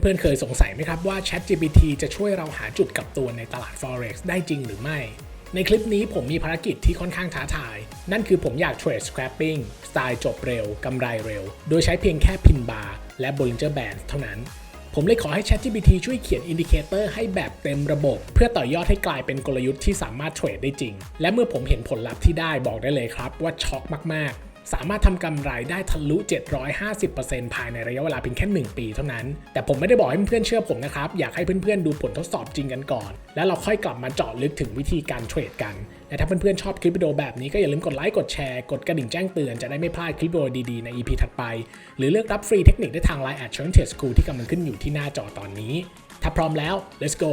เพื่อนๆ เคยสงสัยไหมครับว่า ChatGPT จะช่วยเราหาจุดกลับตัวในตลาด Forex ได้จริงหรือไม่ ในคลิปนี้ผมมีภารกิจที่ค่อนข้างท้าทาย นั่นคือผมอยากเทรด scrapping สไตล์จบเร็ว กำไรเร็ว โดยใช้เพียงแค่พินบาร์และ Bollinger Band เท่านั้น ผมเลยขอให้ ChatGPT ช่วยเขียนอินดิเคเตอร์ให้แบบเต็มระบบ เพื่อต่อยอดให้กลายเป็นกลยุทธ์ที่สามารถเทรดได้จริง และเมื่อผมเห็นผลลัพธ์ที่ได้บอกได้เลยครับว่าช็อกมากๆ สามารถทำกำไรได้ทะลุ 750%ภายในระยะเวลาเพียงแค่ 1 ปีเท่านั้น แต่ผมไม่ได้บอกให้เพื่อนเชื่อผมนะครับ อยากให้เพื่อนๆ ดูผลทดสอบจริงกันก่อน แล้วเราค่อยกลับมาเจาะลึกถึงวิธีการเทรดกัน และถ้าเพื่อนๆ ชอบคลิปวิดีโอแบบนี้ก็อย่าลืมกดไลค์ กดแชร์ กดกระดิ่งแจ้งเตือนจะได้ไม่พลาดคลิปวิดีโอดีๆ ใน EP ถัดไป หรือเลือกรับฟรีเทคนิคได้ทาง Line at c h a n t e School ที่กำลังขึ้นอยู่ที่หน้าจอตอนนี้ ถ้าพร้อมแล้ว let's go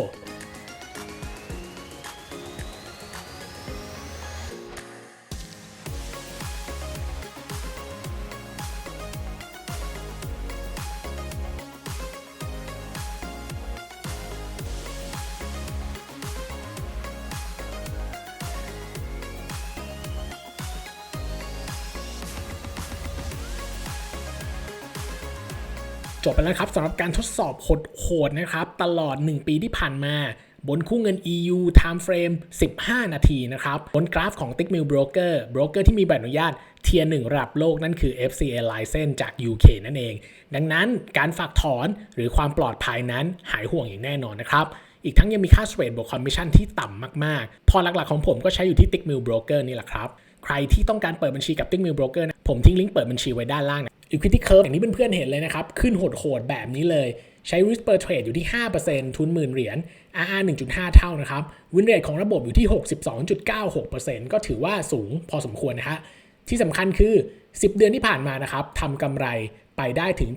จบไปแล้วครับสำหรับการทดสอบโหดๆนะครับ ตลอด 1 ปีที่ผ่านมาบนคู่เงิน EU time frame 15 นาทีนะครับ บนกราฟของ t i c k m i l Broker Broker ที่มีใบอนุญาตเทียร์หนึ่งระดับโลกนั่นคือ FCA license จาก UK นั่นเอง ดังนั้นการฝากถอนหรือความปลอดภัยนั้นหายห่วงอย่างแน่นอนนะครับ อีกทั้งยังมีค่า trade บวกคอมมิชชั่นที่ต่ำมากๆ พอหลักๆของผมก็ใช้อยู่ที่ t i c k m i l Broker นี่แหละครับ ใครที่ต้องการเปิดบัญชีกับ t i c k m i l Broker นะผมทิ้งลิงก์เปิดบัญชีไว้ด้านล่างนะ Equity Curve อย่างที่เพื่อนๆเห็นเลยนะครับ ขึ้นโหดๆแบบนี้เลยใช้ risk per trade อยู่ที่ 5%ทุนหมื่นเหรียญ RR 1.5 เท่านะครับ win rate ของระบบอยู่ที่ 62.96%ก็ถือว่าสูงพอสมควรนะฮะที่สำคัญคือ 10 เดือนที่ผ่านมานะครับทำกำไรไปได้ถึง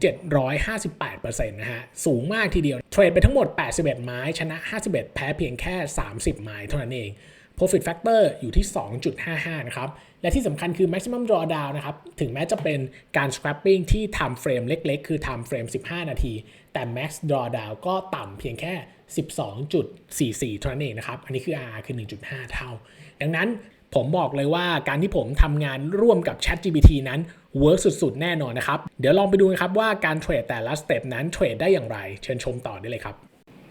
758%นะฮะ สูงมากทีเดียว เทรดไปทั้งหมด 81 ไม้ ชนะ 51 แพ้เพียงแค่ 30 ไม้เท่านั้นเอง Profit Factor อยู่ที่ 2.55 นะครับ และที่สำคัญคือ Maximum Drawdown นะครับ ถึงแม้จะเป็นการ Scrapping ที่ Time Frame เล็ก ๆ คือ Time Frame 15 นาที แต่ Max Drawdown ก็ต่ำเพียงแค่ 12.44 เท่านั้นเองนะครับ อันนี้คือ RR คือ 1.5 เท่า ดังนั้นผมบอกเลยว่าการที่ผมทำงานร่วมกับ ChatGPT นั้นเวิร์กสุด ๆ แน่นอนนะครับ เดี๋ยวลองไปดูนะครับว่าการเทรดแต่ละสเต็ปนั้นเทรดได้อย่างไร เชิญชมต่อได้เลยครับ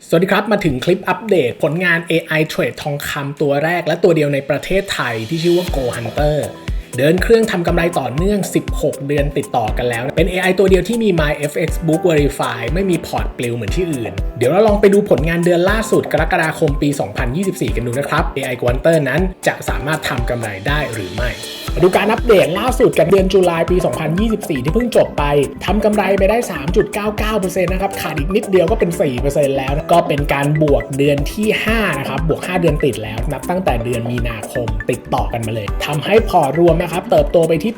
สวัสดีครับ มาถึงคลิปอัปเดตผลงาน AI Trade ทองคำตัวแรกและตัวเดียวในประเทศไทยที่ชื่อว่า Go Hunter เดินเครื่องทำกำไรต่อเนื่อง 16 เดือนติดต่อกันแล้ว เป็น AI ตัวเดียวที่มี MyFX Book Verify ไม่มีพอร์ตปลิวเหมือนที่อื่น เดี๋ยวเราลองไปดูผลงานเดือนล่าสุดกรกฎาคมปี 2024 กันดูนะครับ AI Quanter นั้นจะสามารถทำกำไรได้หรือไม่มาดูการอัปเดตล่าสุดกับเดือนตุลาปี 2024 ที่เพิ่งจบไปทำกำไรไปได้ 3.99%นะครับขาดอีกนิดเดียวก็เป็น 4%แล้ว ก็เป็นการบวกเดือนที่ 5 นะครับ บวก 5 เดือนติดแล้ว นับตั้งแต่เดือนมีนาคมติดต่อกันมาเลยทำให้พอร์ตรวมนะครับเติบโตไปที่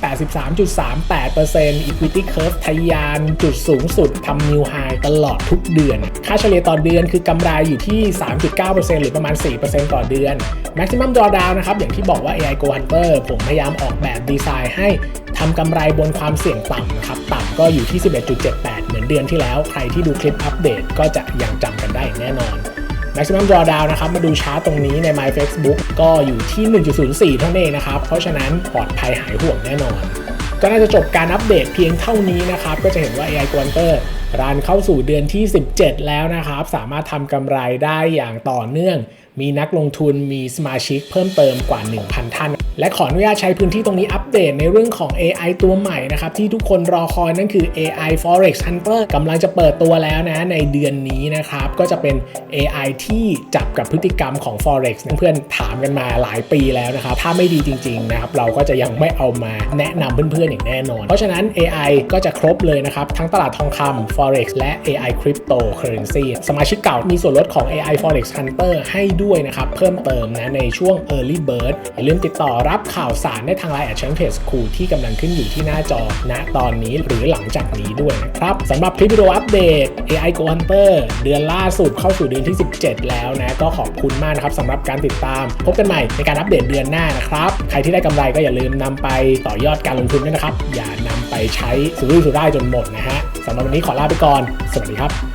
83.38% Equity Curve ทะยานจุดสูงสุดทำ New High ตลอดทุกเดือน ค่าเฉลี่ยต่อเดือนคือกำไรอยู่ที่ 3.9%หรือประมาณ 4%ต่อเดือน Maximum Drawdown นะครับอย่างที่บอกว่า AI Go Hunter ผมพยายามออกแบบดีไซน์ให้ทำกำไรบนความเสี่ยงต่ำนะครับต่ำก็อยู่ที่ 11.78 เหมือนเดือนที่แล้ว ใครที่ดูคลิปอัปเดตก็จะยังจำกันได้แน่นอน Maximum Drawdown นะครับ มาดูชาร์ตตรงนี้ใน My Facebook ก็อยู่ที่ 1.04 เท่านั้นเองนะครับ เพราะฉะนั้นปลอดภัยหายห่วงแน่นอน ก็น่าจะจบการอัปเดตเพียงเท่านี้นะครับ ก็จะเห็นว่า AI Quanter รันเข้าสู่เดือนที่ 17 แล้วนะครับ สามารถทำกำไรได้อย่างต่อเนื่อง มีนักลงทุนมีสมาชิกเพิ่มเติมกว่า 1,000 ท่าน และขออนุญาตใช้พื้นที่ตรงนี้อัปเดตในเรื่องของ AI ตัวใหม่นะครับ ที่ทุกคนรอคอยนั่นคือ AI Forex Hunter กำลังจะเปิดตัวแล้วนะ ในเดือนนี้นะครับ ก็จะเป็น AI ที่จับกับพฤติกรรมของ Forex เพื่อนๆถามกันมาหลายปีแล้วนะครับ ถ้าไม่ดีจริงๆนะครับ เราก็จะยังไม่เอามาแนะนำเพื่อนๆอย่างแน่นอน เพราะฉะนั้น AI ก็จะครบเลยนะครับ ทั้งตลาดทองคำ Forex และ AI Cryptocurrency สมาชิกเก่ามีส่วนลดของ AI Forex Hunter ให้ด้วยนะครับเพิ่มเติมนะในช่วง Early Bird อย่าลืมติดต่อรับข่าวสารได้ทาง Line at c h a n g e School ที่กำลังขึ้นอยู่ที่หน้าจอณตอนนี้หรือหลังจากนี้ด้วยนะครับสำหรับคลิปวิดีโออัปเดต AI Go Hunter เดือนล่าสุดเข้าสู่เดือนที่ 17 แล้วนะก็ขอบคุณมากนะครับสำหรับการติดตาม พบกันใหม่ในการอัปเดตเดือนหน้านะครับ ใครที่ได้กำไรก็อย่าลืมนำไปต่อยอดการลงทุนด้วยนะครับ อย่านำไปใช้สุรุ่ยสุร่ายจนหมดนะฮะสำหรับวันนี้ขอลาไปก่อน สวัสดีครับ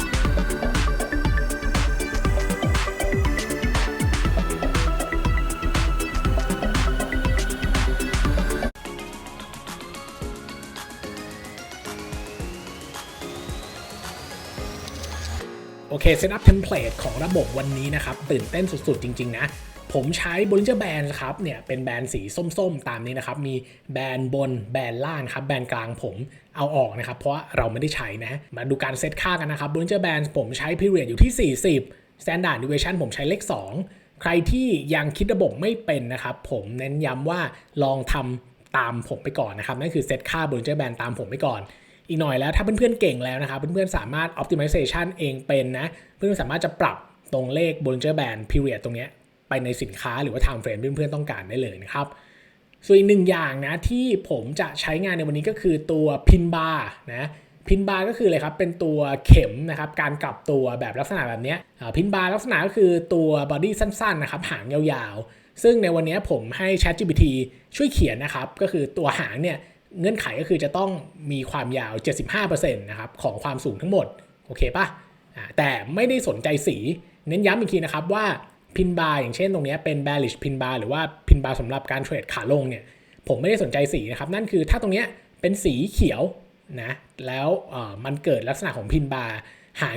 โอเคเซตอัพเทมเพลตของระบบวันนี้นะครับ ตื่นเต้นสุดๆ จริง ๆ นะ ผมใช้ Bollinger Band ครับเนี่ยเป็นแบรนด์สีส้มๆ ตามนี้นะครับ มีแบรนด์บนแบรนด์ล่างครับ แบรนด์กลางผมเอาออกนะครับ เพราะเราไม่ได้ใช้นะ มาดูการเซตค่ากันนะครับ Bollinger Band ผมใช้ period อยู่ที่ 40 Standard Deviation ผมใช้เลข 2 ใครที่ยังคิดระบบไม่เป็นนะครับ ผมเน้นย้ำว่าลองทำตามผมไปก่อนนะครับนั่นคือเซตค่า Bollinger Band ตามผมไปก่อน อีกหน่อยแล้วถ้าเพื่อนๆเก่งแล้วนะครับเพื่อนๆสามารถ optimization เองเป็นนะ เพื่อนๆสามารถจะปรับตรงเลข Bollinger Band period ตรงเนี้ยไปในสินค้าหรือว่า time frame เพื่อนๆต้องการได้เลยนะครับส่วนอีกหนึ่งอย่างนะที่ผมจะใช้งานในวันนี้ก็คือตัวพินบาร์นะพินบาร์ก็คืออะไรครับเป็นตัวเข็มนะครับการกลับตัวแบบลักษณะแบบเนี้ยพินบาร์ลักษณะก็คือตัวบอดี้สั้นๆนะครับหางยาวๆ ซึ่งในวันนี้ผมให้ ChatGPT ช่วยเขียนนะครับก็คือตัวหางเนี่ย เงื่อนไขก็คือจะต้องมีความยาว 75%นะครับของความสูงทั้งหมด โอเคปะ่ะแต่ไม่ได้สนใจสี เน้นย้ำอีกทีนะครับว่าพินบาร์อย่างเช่นตรงนี้เป็น bearish พินบาร์หรือว่าพินบาร์สำหรับการเทรดขาลงเนี่ยผมไม่ได้สนใจสีนะครับ นั่นคือถ้าตรงนี้เป็นสีเขียวนะแล้วมันเกิดลักษณะของพินบาร์หาง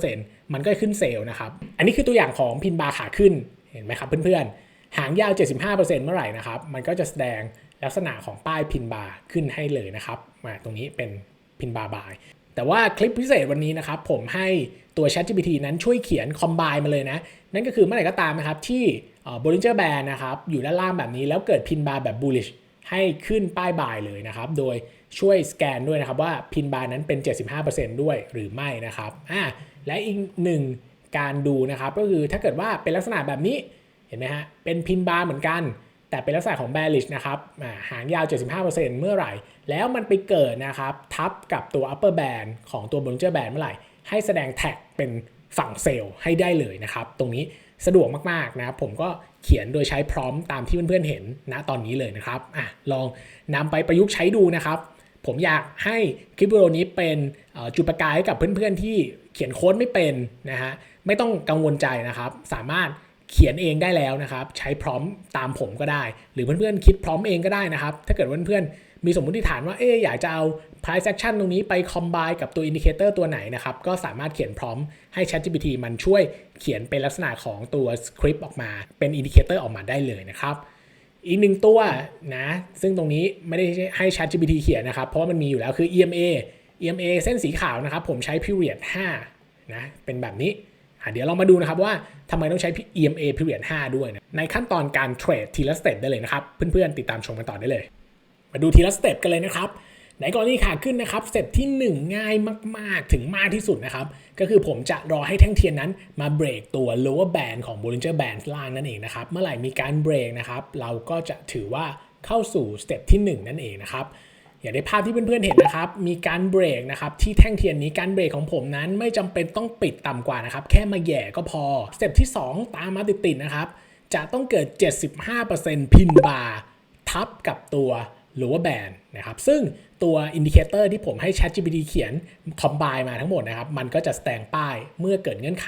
75%มันก็ขึ้นเซลล์นะครับ อันนี้คือตัวอย่างของพินบาร์ขาขึ้นเห็นไหมครับเพื่อนๆ หางยาว 75%เมื่อไหร่นะครับ มันก็จะแสดง ลักษณะของป้ายพินบาร์ขึ้นให้เลยนะครับมาตรงนี้เป็นพินบาร์บายแต่ว่าคลิปพิเศษวันนี้นะครับผมให้ตัว ChatGPT นั้นช่วยเขียนคอมไบมาเลยนะ นั่นก็คือเมื่อไหร่ก็ตามนะครับที่ Bollinger Band นะครับอยู่ด้านล่างแบบนี้แล้วเกิดพินบาร์แบบ bullish ให้ขึ้นป้ายบายเลยนะครับ โดยช่วยสแกนด้วยนะครับว่าพินบาร์นั้นเป็น 75%ด้วยหรือไม่นะครับอ่าและอีกหนึ่งการดูนะครับก็คือถ้าเกิดว่าเป็นลักษณะแบบนี้เห็นไหมฮะเป็นพินบาร์เหมือนกัน แต่เป็นลักษณะของ bearish นะครับหางยาว 75%เมื่อไหร่ แล้วมันไปเกิดนะครับ ทับกับตัว upper band ของตัว Bollinger Band เมื่อไหร่ ให้แสดงแท็กเป็นฝั่งเซลล์ให้ได้เลยนะครับ ตรงนี้สะดวกมากๆนะครับ ผมก็เขียนโดยใช้พร้อมตามที่เพื่อนๆเห็นณตอนนี้เลยนะครับอะลองนำไปประยุกต์ใช้ดูนะครับผมอยากให้คลิปวิดีโอนี้เป็นจุดประกายให้กับเพื่อนๆที่เขียนโค้ดไม่เป็นนะฮะไม่ต้องกังวลใจนะครับ สามารถ เขียนเองได้แล้วนะครับ ใช้พร้อมตามผมก็ได้ หรือเพื่อนๆคิดพร้อมเองก็ได้นะครับ ถ้าเกิดเพื่อนๆมีสมมติฐานว่าเอ๊อยากจะเอา price action ตรงนี้ไป combine กับตัว indicator ตัวไหนนะครับ ก็สามารถเขียนพร้อมให้ ChatGPT มันช่วยเขียนเป็นลักษณะของตัว script ออกมาเป็น indicator ออกมาได้เลยนะครับอีกหนึ่งตัวนะ ซึ่งตรงนี้ไม่ได้ให้ ChatGPT เขียนนะครับ เพราะว่ามันมีอยู่แล้วคือ EMA EMA เส้นสีขาวนะครับ ผมใช้ period 5นะเป็นแบบนี้ เดี๋ยวเรามาดูนะครับว่าทำไมต้องใช้ EMA period 5 ด้วยนะในขั้นตอนการเทรดทีละสเต็ปได้เลยนะครับ เพื่อนๆ ติดตามชมกันต่อได้เลย มาดูทีละสเต็ปกันเลยนะครับในกรณีขาขึ้นนะครับสเต็ปที่ 1 ง่ายมาก ๆ ถึงมากที่สุดนะครับ ก็คือผมจะรอให้แท่งเทียนนั้นมาเบรกตัว lower band ของ Bollinger Band ล่างนั่นเองนะครับ เมื่อไหร่มีการเบรกนะครับ เราก็จะถือว่าเข้าสู่สเต็ปที่ 1 นั่นเองนะครับ อย่างในภาพที่เพื่อนๆเห็นนะครับ มีการเบรกนะครับที่แท่งเทียนนี้การเบรกของผมนั้นไม่จำเป็นต้องปิดต่ำกว่านะครับ แค่มาแย่ก็พอ สเต็ปที่ 2 ตามมาติดๆนะครับ จะต้องเกิด 75%พินบาร์ทับกับตัว lower band นะครับ ซึ่งตัวอินดิเคเตอร์ที่ผมให้ ChatGPT เขียน combine มาทั้งหมดนะครับ มันก็จะแสดงป้ายเมื่อเกิดเงื่อนไข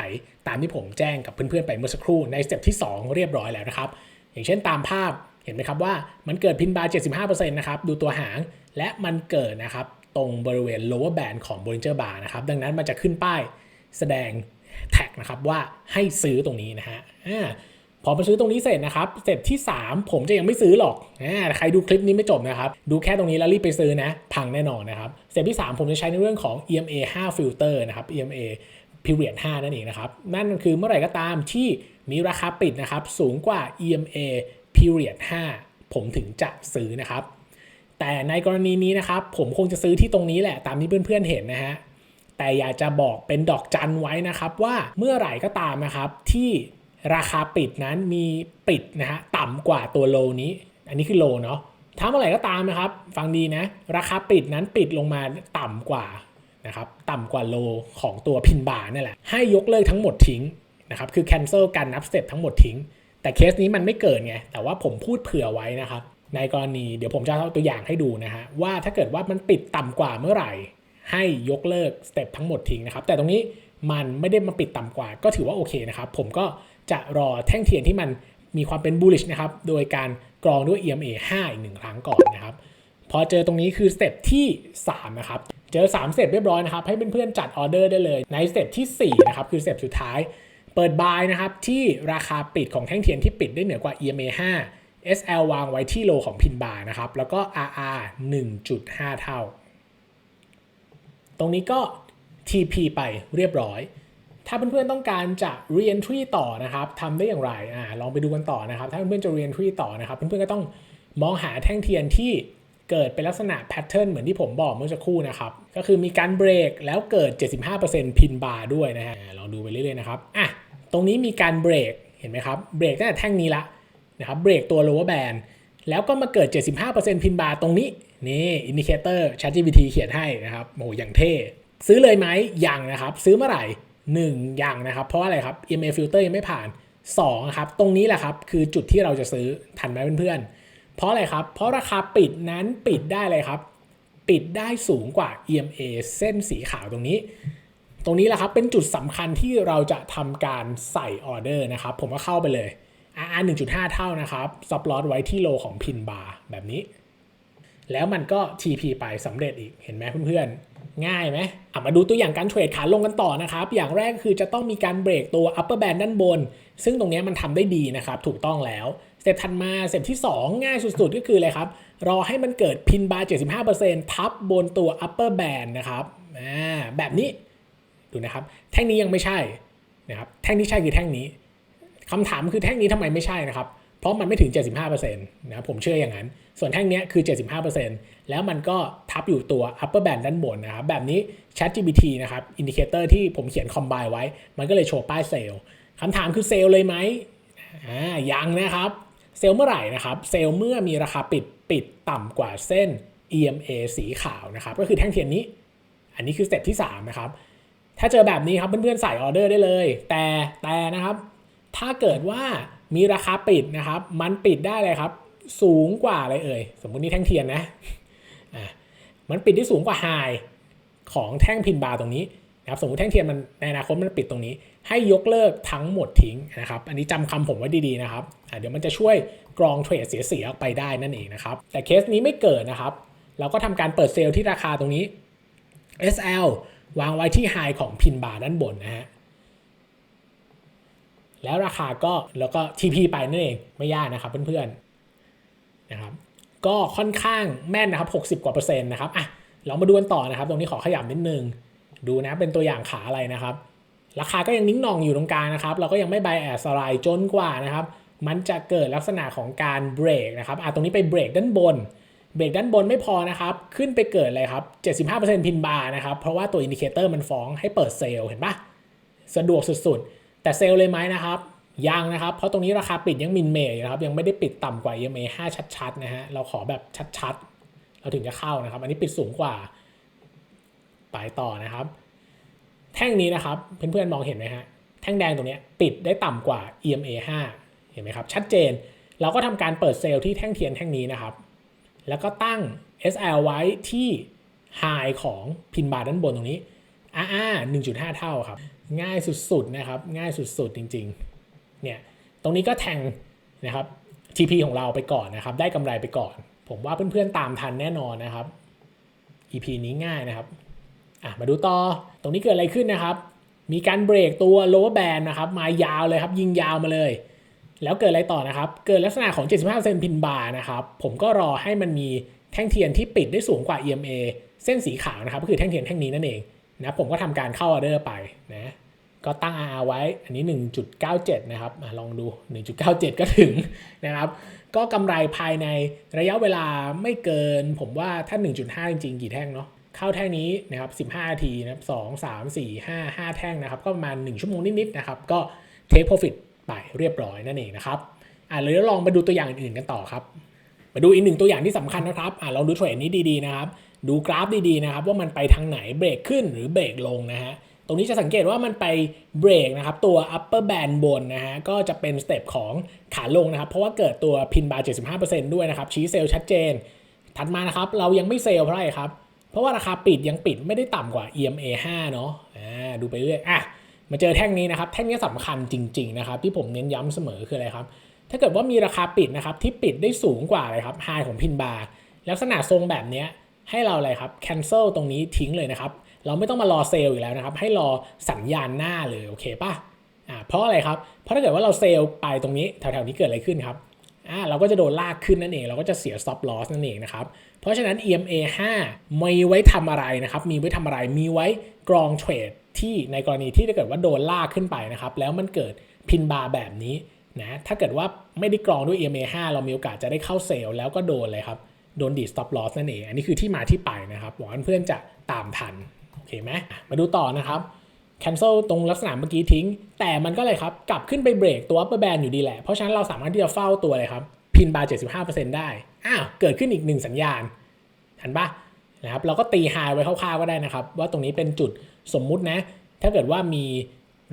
ตามที่ผมแจ้งกับเพื่อนๆไปเมื่อสักครู่ในสเต็ปที่ 2 เรียบร้อยแล้วนะครับ อย่างเช่นตามภาพ เห็นไหมครับว่ามันเกิดพินบาร์ 75%นะครับ ดูตัวหางและมันเกิดนะครับตรงบริเวณ lower band ของ Bollinger Bar นะครับ ดังนั้นมันจะขึ้นป้ายแสดงแท็กนะครับว่าให้ซื้อตรงนี้นะฮะพอมาซื้อตรงนี้เสร็จนะครับเสเต็ปที่ 3 ผมจะยังไม่ซื้อหรอกใครดูคลิปนี้ไม่จบนะครับ ดูแค่ตรงนี้แล้วรีบไปซื้อนะ พังแน่นอนนะครับเสเต็ปที่ 3 ผมจะใช้ในเรื่องของ EMA 5 filter นะครับ EMA period 5 นั่นเองนะครับ นั่นคือเมื่อไหร่ก็ตามที่มีราคาปิดนะครับสูงกว่า EMA period 5 ผมถึงจะซื้อนะครับ แต่ในกรณีนี้นะครับ ผมคงจะซื้อที่ตรงนี้แหละตามที่เพื่อนๆเห็นนะฮะแต่อยากจะบอกเป็นดอกจันไว้นะครับว่าเมื่อไหร่ก็ตามนะครับที่ราคาปิดนั้นมีปิดนะฮะต่ำกว่าตัวโลนี้ อันนี้คือโลเนาะถ้าเมื่อไหร่ก็ตามนะครับ ฟังดีนะ ราคาปิดนั้นปิดลงมาต่ำกว่านะครับต่ำกว่าโลของตัวพินบาร์นี่แหละให้ยกเลิกทั้งหมดทิ้งนะครับคือ cancel การนับสเต็ปทั้งหมดทิ้ง แต่เคสนี้มันไม่เกิดไง แต่ว่าผมพูดเผื่อไว้นะครับ ในกรณีเดี๋ยวผมจะเอาตัวอย่างให้ดูนะฮะว่าถ้าเกิดว่ามันปิดต่ำกว่าเมื่อไหร่ ให้ยกเลิกสเต็ปทั้งหมดทิ้งนะครับ แต่ตรงนี้มันไม่ได้มาปิดต่ำกว่า ก็ถือว่าโอเคนะครับ ผมก็จะรอแท่งเทียนที่มันมีความเป็น bullish นะครับ โดยการกรองด้วย EMA 5 อีกหนึ่งครั้งก่อนนะครับ พอเจอตรงนี้คือสเต็ปที่ 3 นะครับ เจอ3สเต็ปเรียบร้อยนะครับ ให้เพื่อนๆจัดออเดอร์ได้เลย ในสเต็ปที่ 4 นะครับ คือสเต็ปสุดท้าย เปิดบายนะครับที่ราคาปิดของแท่งเทียนที่ปิดได้เหนือกว่า EMA 5 SL วางไว้ที่โลของพินบาร์นะครับแล้วก็ RR 1.5 เท่า ตรงนี้ก็ TP ไปเรียบร้อย ถ้าเพื่อนๆต้องการจะ re-entry ต่อนะครับทำได้อย่างไรอ่าลองไปดูกันต่อนะครับ ถ้าเพื่อนๆจะ re-entry ต่อนะครับ เพื่อนๆก็ต้องมองหาแท่งเทียนที่เกิดเป็นลักษณะแพทเทิร์นเหมือนที่ผมบอกเมื่อสักครู่นะครับ ก็คือมีการเบรกแล้วเกิด 75%พินบาร์ด้วยนะฮะลองดูไปเรื่อยๆนะครับอะ ตรงนี้มีการเบรกเห็นไหมครับเบรกตั้งแต่แท่งนี้ละนะครับเบรกตัว lower band แล้วก็มาเกิด 75%พินบาร์ตรงนี้ นี่อินดิเคเตอร์ ChatGPT เขียนให้นะครับโอ้โหอย่างเท่ ซื้อเลยไหมยังนะครับ ซื้อเมื่อไหร่1ยังนะครับ เพราะอะไรครับ EMA filter ยังไม่ผ่าน2ครับ ตรงนี้แหละครับ คือจุดที่เราจะซื้อทันไหมเพื่อนๆ เพราะอะไรครับ เพราะราคาปิดนั้นปิดได้เลยครับ ปิดได้สูงกว่า EMA เส้นสีขาวตรงนี้ ตรงนี้แหละครับเป็นจุดสำคัญที่เราจะทำการใส่ออเดอร์นะครับ ผมก็เข้าไปเลย RR 1.5 เท่านะครับซับลอตไว้ที่โลของพินบาร์แบบนี้ แล้วมันก็ TP ไปสำเร็จอีกเห็นไหมเพื่อนๆ ง่ายไหมมาดูตัวอย่างการเทรดขาลงกันต่อนะครับ อย่างแรกคือจะต้องมีการเบรกตัว upper band ด้านบน ซึ่งตรงนี้มันทำได้ดีนะครับ ถูกต้องแล้วสเต็ปถัดมาสเต็ปที่ 2 ง่ายสุดๆ ก็คืออะไรครับ รอให้มันเกิดพินบาร์ 75%ทับบนตัว upper band นะครับอ่าแบบนี้ ดูนะครับ แท่งนี้ยังไม่ใช่นะครับ แท่งที่ใช่คือแท่งนี้คำถามคือแท่งนี้ทำไมไม่ใช่นะครับ เพราะมันไม่ถึง 75%นะครับผมเชื่ออย่างนั้น ส่วนแท่งนี้คือ 75%แล้วมันก็ทับอยู่ตัว upper band ด้านบนนะครับ แบบนี้ ChatGPT นะครับ อินดิเคเตอร์ที่ผมเขียน combine ไว้ มันก็เลยโชว์ป้ายเซลล์คำถามคือเซลล์เลยไหมอ่ายังนะครับ เซลล์เมื่อไหร่นะครับ เซลล์เมื่อมีราคาปิดปิดต่ำกว่าเส้น EMA สีขาวนะครับ ก็คือแท่งเทียนนี้ อันนี้คือสเต็ปที่3นะครับ ถ้าเจอแบบนี้ครับเพื่อนๆใส่ออเดอร์ได้เลย แต่แต่นะครับ ถ้าเกิดว่ามีราคาปิดนะครับ มันปิดได้เลยครับ สูงกว่าอะไรเอ่ยสมมุตินี่แท่งเทียนนะอะมันปิดที่สูงกว่าไฮของแท่งพินบาร์ตรงนี้นะครับสมมติแท่งเทียนมันในอนาคตมันปิดตรงนี้ ให้ยกเลิกทั้งหมดทิ้งนะครับ อันนี้จำคำผมไว้ดีๆนะครับเดี๋ยวมันจะช่วยกรองเทรดเสียๆออกไปได้นั่นเองนะครับ แต่เคสนี้ไม่เกิดนะครับ เราก็ทำการเปิดเซลล์ที่ราคาตรงนี้ SL วางไว้ที่ไฮของพินบาร์ด้านบนนะฮะแล้วราคาก็แล้วก็ TP ไปนั่นเองไม่ยากนะครับเพื่อนๆนะครับก็ค่อนข้างแม่นนะครับ 60 กว่าเปอร์เซ็นต์นะครับอะเรามาดูกันต่อนะครับ ตรงนี้ขอขยับนิดนึง ดูนะเป็นตัวอย่างขาอะไรนะครับ ราคาก็ยังนิ่งนองอยู่ตรงกลางนะครับ เราก็ยังไม่ไบแอสอะไรจนกว่านะครับ มันจะเกิดลักษณะของการเบรกนะครับอะตรงนี้ไปเบรกด้านบน เบรกด้านบนไม่พอนะครับ ขึ้นไปเกิดอะไรครับ 75%พินบาร์นะครับ เพราะว่าตัวอินดิเคเตอร์มันฟ้องให้เปิดเซลล์เห็นปะสะดวกสุดๆ แต่เซลล์เลยไหมนะครับ ยังนะครับ เพราะตรงนี้ราคาปิดยังมินเมย์นะครับ ยังไม่ได้ปิดต่ำกว่า EMA 5 ชัดๆ นะฮะ เราขอแบบชัดๆ เราถึงจะเข้านะครับ อันนี้ปิดสูงกว่า ไปต่อนะครับ แท่งนี้นะครับ เพื่อนๆ มองเห็นไหมฮะ แท่งแดงตรงนี้ปิดได้ต่ำกว่า EMA 5 เห็นไหมครับ ชัดเจน เราก็ทำการเปิดเซลล์ที่แท่งเทียนแท่งนี้นะครับ แล้วก็ตั้ง SL ไว้ที่ High ของพินบาร์ด้านบนตรงนี้ RR 1.5 เท่าครับ ง่ายสุดๆนะครับ ง่ายสุดๆจริงๆ เนี่ย ตรงนี้ก็แทงนะครับ TP ของเราไปก่อนนะครับ ได้กำไรไปก่อน ผมว่าเพื่อนๆตามทันแน่นอนนะครับ EP นี้ง่ายนะครับ อะ มาดูต่อ ตรงนี้เกิดอะไรขึ้นนะครับ มีการเบรกตัว lower band นะครับ มายาวเลยครับ ยิงยาวมาเลย แล้วเกิดอะไรต่อนะครับ เกิดลักษณะของ 75%พินบาร์นะครับ ผมก็รอให้มันมีแท่งเทียนที่ปิดได้สูงกว่า EMA เส้นสีขาวนะครับ ก็คือแท่งเทียนแท่งนี้นั่นเองนะผมก็ทำการเข้าออเดอร์ไปนะ ก็ตั้ง RR ไว้ อันนี้ 1.97 นะครับอลองดู 1.97 ก็ถึงนะครับ ก็กำไรภายในระยะเวลาไม่เกิน ผมว่าถ้า 1.5 จริงๆ กี่แท่งเนาะ เข้าแท่งนี้นะครับ 15 นาทีนะครับ 2 3 4 5 5 แท่งนะครับ ก็ประมาณ 1 ชั่วโมงนิดๆ นะครับ ก็ take profit ไปเรียบร้อยนั่นเองนะครับอะเลยลองมาดูตัวอย่างอื่นๆกันต่อครับ มาดูอีกหนึ่งตัวอย่างที่สำคัญนะครับอะลองดูเทรดนี้ดีๆนะครับ ดูกราฟดีๆนะครับ ว่ามันไปทางไหนเบรกขึ้นหรือเบรกลงนะฮะตรงนี้จะสังเกตว่ามันไปเบรกนะครับ ตัว upper band บนนะฮะก็จะเป็นสเต็ปของขาลงนะครับ เพราะว่าเกิดตัวพินบาร์ 75%ด้วยนะครับ ชี้เซลล์ชัดเจน ถัดมานะครับ เรายังไม่เซลล์เพราะอะไรครับ เพราะว่าราคาปิดยังปิดไม่ได้ต่ำกว่า EMA 5 เนาะอ่าดูไปเรื่อยอะ มาเจอแท่งนี้นะครับ แท่งนี้สำคัญจริง ๆ นะครับ ที่ผมเน้นย้ำเสมอคืออะไรครับ ถ้าเกิดว่ามีราคาปิดนะครับ ที่ปิดได้สูงกว่าเลยครับไฮของพินบาร์ลักษณะทรงแบบนี้ให้เราอะไรครับ cancel ตรงนี้ทิ้งเลยนะครับ เราไม่ต้องมารอเซลล์อีกแล้วนะครับ ให้รอสัญญาณหน้าเลยโอเคป่ะอ่าเพราะอะไรครับ เพราะถ้าเกิดว่าเราเซลล์ไปตรงนี้แถวๆนี้เกิดอะไรขึ้นครับอ่าเราก็จะโดนลากขึ้นนั่นเอง เราก็จะเสีย stop loss นั่นเองนะครับ เพราะฉะนั้น EMA 5มีไว้ทำอะไรนะครับ มีไว้ทำอะไร มีไว้กรองเทรด ที่ในกรณีที่ถ้าเกิดว่าโดนลากขึ้นไปนะครับ แล้วมันเกิดพินบาร์แบบนี้นะถ้าเกิดว่าไม่ได้กรองด้วย EMA 5 เรามีโอกาสจะได้เข้าเซลล์แล้วก็โดนเลยครับ โดนดี stop loss นั่นเอง อันนี้คือที่มาที่ไปนะครับหวังว่าเพื่อนจะตามทัน โอเคไหมมาดูต่อนะครับ cancel ตรงลักษณะเมื่อกี้ทิ้ง แต่มันก็เลยครับ กลับขึ้นไปเบรกตัว upper band อยู่ดีแหละ เพราะฉะนั้นเราสามารถที่จะเฝ้าตัวเลยครับ พินบาร์75%ได้ อ้าว เกิดขึ้นอีกหนึ่งสัญญาณเห็นปะนะครับเราก็ตีไฮไว้คร่าวๆก็ได้นะครับ ว่าตรงนี้เป็นจุด สมมุตินะ ถ้าเกิดว่ามี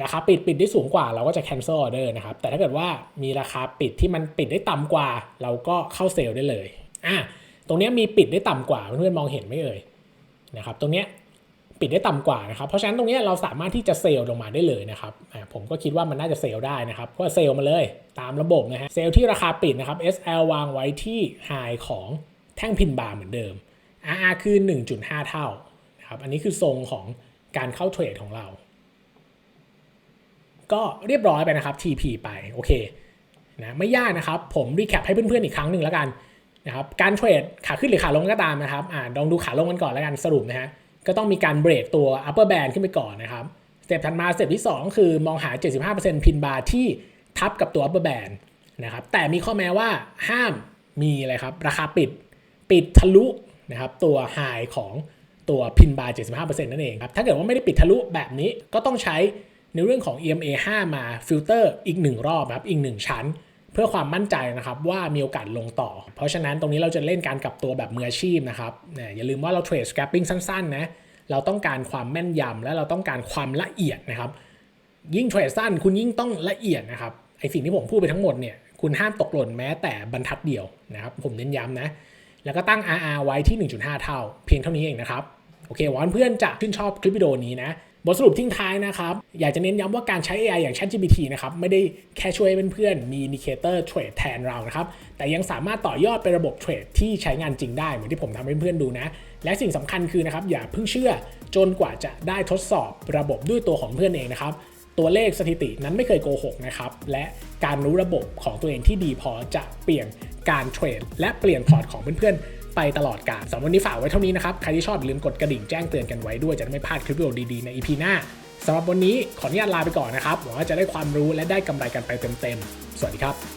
ราคาปิดปิดได้สูงกว่า เราก็จะ cancel order นะครับ แต่ถ้าเกิดว่ามีราคาปิดที่มันปิดได้ต่ำกว่า เราก็เข้าเซลล์ได้เลยอะตรงเนี้ยมีปิดได้ต่ำกว่าเพื่อนมองเห็นไหมเอ่ยนะครับ ตรงเนี้ยปิดได้ต่ำกว่านะครับ เพราะฉะนั้นตรงนี้เราสามารถที่จะเซลล์ลงมาได้เลยนะครับผมก็คิดว่ามันน่าจะเซลล์ได้นะครับก็เซลล์มาเลยตามระบบนะฮะเซลล์ที่ราคาปิดนะครับ SL วางไว้ที่ไฮของแท่งพินบาร์เหมือนเดิม RR คือ 1.5 เท่านะครับอันนี้คือทรงของ การเข้าเทรดของเรา ก็เรียบร้อยไปนะครับ TP ไปโอเคนะไม่ยากนะครับผมรีแคปให้เพื่อนๆอีกครั้งหนึ่งแล้วกันนะครับการเทรดขาขึ้นหรือขาลงก็ตามนะครับอ่าลองดูขาลงกันก่อนแล้วกันสรุปนะฮะก็ต้องมีการเบรกตัว upper band ขึ้นไปก่อนนะครับสเต็ปถัดมาสเต็ปที่ 2 คือมองหา 75%พินบาร์ที่ทับกับตัว upper band นะครับแต่มีข้อแม้ว่าห้ามมีอะไรครับ ราคาปิดปิดทะลุนะครับตัว high ของ ตัวพินบาร์ 75%นั่นเองครับ ถ้าเกิดว่าไม่ได้ปิดทะลุแบบนี้ก็ต้องใช้ในเรื่องของ EMA 5 มาฟิลเตอร์อีก 1 รอบครับ อีก 1 ชั้น เพื่อความมั่นใจนะครับว่ามีโอกาสลงต่อ เพราะฉะนั้นตรงนี้เราจะเล่นการกลับตัวแบบมืออาชีพนะครับอย่าลืมว่าเราเทรด scalping สั้นๆนะเราต้องการความแม่นยำและเราต้องการความละเอียดนะครับ ยิ่งเทรดสั้นคุณยิ่งต้องละเอียดนะครับไอสิ่งที่ผมพูดไปทั้งหมดเนี่ยคุณห้ามตกหล่นแม้แต่บรรทัดเดียวนะครับผมเน้นย้ำนะแล้วก็ตั้ง RR ไว้ที่ 1.5 เท่า เพียงเท่านี้เองนะครับ โอเคหวังว่าเพื่อนจะชื่นชอบคลิปวิดีโอนี้นะบทสรุปทิ้งท้ายนะครับ อยากจะเน้นย้ำว่าการใช้ AI อย่าง ChatGPT นะครับ ไม่ได้แค่ช่วยเพื่อนๆมีอินดิเคเตอร์เทรดแทนเรานะครับ แต่ยังสามารถต่อยอดเป็นระบบเทรดที่ใช้งานจริงได้ เหมือนที่ผมทำให้เพื่อนๆดูนะ และสิ่งสำคัญคือนะครับ อย่าเพิ่งเชื่อจนกว่าจะได้ทดสอบระบบด้วยตัวของเพื่อนเองนะครับ ตัวเลขสถิตินั้นไม่เคยโกหกนะครับ และการรู้ระบบของตัวเองที่ดีพอจะเปลี่ยนการเทรดและเปลี่ยนพอร์ตของเพื่อนๆ ไปตลอดกาลสำหรับวันนี้ฝากไว้เท่านี้นะครับ ใครที่ชอบอย่าลืมกดกระดิ่งแจ้งเตือนกันไว้ด้วย จะได้ไม่พลาดคลิปวิดีโอดีๆใน EP หน้าสำหรับวันนี้ขออนุญาตลาไปก่อนนะครับหวังว่าจะได้ความรู้และได้กำไรกันไปเต็มๆ สวัสดีครับ